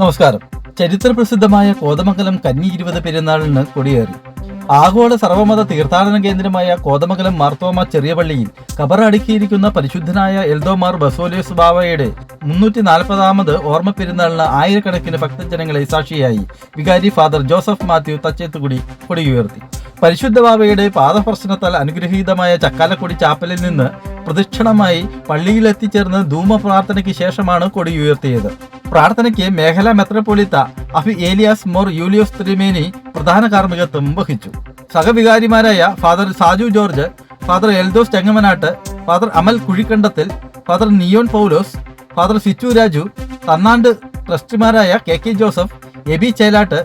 നമസ്കാരം. ചരിത്ര പ്രസിദ്ധമായ കോതമംഗലം കന്നി ഇരുപത് പെരുന്നാളിന് കൊടിയേറി. ആഗോള സർവമത തീർത്ഥാടന കേന്ദ്രമായ കോതമംഗലം മാർത്തോമ ചെറിയ പള്ളിയിൽ കബറടുക്കിയിരിക്കുന്ന പരിശുദ്ധനായ എൽദോമാർ ബസോലിയസ് ബാവയുടെ മുന്നൂറ്റി നാൽപ്പതാമത് ഓർമ്മ പെരുന്നാളിന് ആയിരക്കണക്കിന് ഭക്തജനങ്ങളെ സാക്ഷിയായി വികാരി ഫാദർ ജോസഫ് മാത്യു തച്ചേത്തുകുടി കൊടിയുയർത്തി. പരിശുദ്ധ ബാബയുടെ പാദസ്പർശനത്താൽ അനുഗ്രഹീതമായ ചക്കാലക്കുടി ചാപ്പലിൽ നിന്ന് പ്രദക്ഷിണമായി പള്ളിയിലെത്തിച്ചേർന്ന് ധൂമ പ്രാർത്ഥനയ്ക്ക് ശേഷമാണ് കൊടിയുയർത്തിയത്. പ്രാർത്ഥനയ്ക്ക് മേഖലാ മെത്രപ്പൊളിത്ത അഫി ഏലിയാസ് മോർ യൂലിയോസ് ത്രിമേനി പ്രധാന കാർമ്മികത്വം വഹിച്ചു. സഹവികാരിമാരായ father Saju George father Eldhose Chengamanattu father Amal Kuzhikandathil father Niyon Paulose father Sichu Raju തന്നാണ്ട് ട്രസ്റ്റിമാരായ K K Joseph A B Chelattu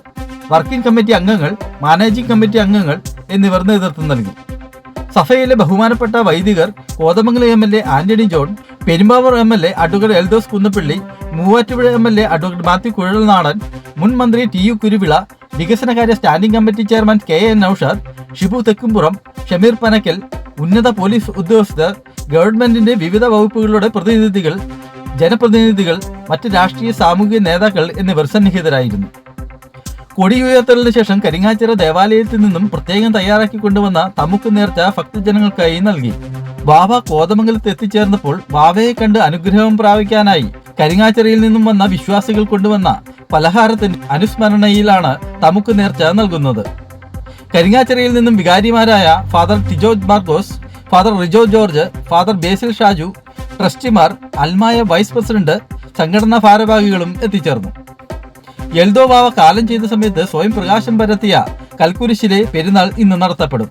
working committee അംഗങ്ങൾ മാനേജിംഗ് കമ്മിറ്റി അംഗങ്ങൾ എന്നിവർ നേതൃത്വം നൽകി. സഭയിലെ ബഹുമാനപ്പെട്ട വൈദികർ Kothamangalam M L A Antony John Perumbavoor M L A advocate Eldhose Kunnappilly Muvattupuzha M L A advocate Mathew Kuzhalnadan മുൻ മന്ത്രി ടി യു കുരുവിള വികസനകാര്യ standing committee chairman K N Noushad Shibu Thekkumpuram Shameer Panakkal ഉന്നത police ഉദ്യോഗസ്ഥർ ഗവൺമെന്റിന്റെ വിവിധ വകുപ്പുകളുടെ പ്രതിനിധികൾ ജനപ്രതിനിധികൾ മറ്റ് രാഷ്ട്രീയ സാമൂഹിക നേതാക്കൾ എന്നിവർ സന്നിഹിതരായിരുന്നു. കൊടിയുയർത്തലിന് ശേഷം കരിങ്ങാച്ചിറ ദേവാലയത്തിൽ നിന്നും പ്രത്യേകം തയ്യാറാക്കി കൊണ്ടുവന്ന തമുക്ക് നേർച്ച ഭക്തജനങ്ങൾക്കായി നൽകി. ബാബ കോതമംഗലത്ത് എത്തിച്ചേർന്നപ്പോൾ ബാബയെ കണ്ട് അനുഗ്രഹം പ്രാപിക്കാനായി കരിങ്ങാച്ചിറയിൽ നിന്നും വന്ന വിശ്വാസികൾ കൊണ്ടുവന്ന പലഹാരത്തിന് അനുസ്മരണയിലാണ് തമുക്ക് നേർച്ച നൽകുന്നത്. കരിങ്ങാച്ചിറയിൽ നിന്നും വികാരിമാരായ father Tijo Markose father Rijo George father Basil Shaju ട്രസ്റ്റിമാർ അൽമായ വൈസ് പ്രസിഡന്റ് സംഘടനാ ഭാരവാഹികളും എത്തിച്ചേർന്നു. എൽദോ ബാവ കാലം ചെയ്ത സമയത്ത് സ്വയം പ്രകാശം പരത്തിയ കൽക്കുരിശിലെ പെരുന്നാൾ ഇന്ന് നടത്തപ്പെടും.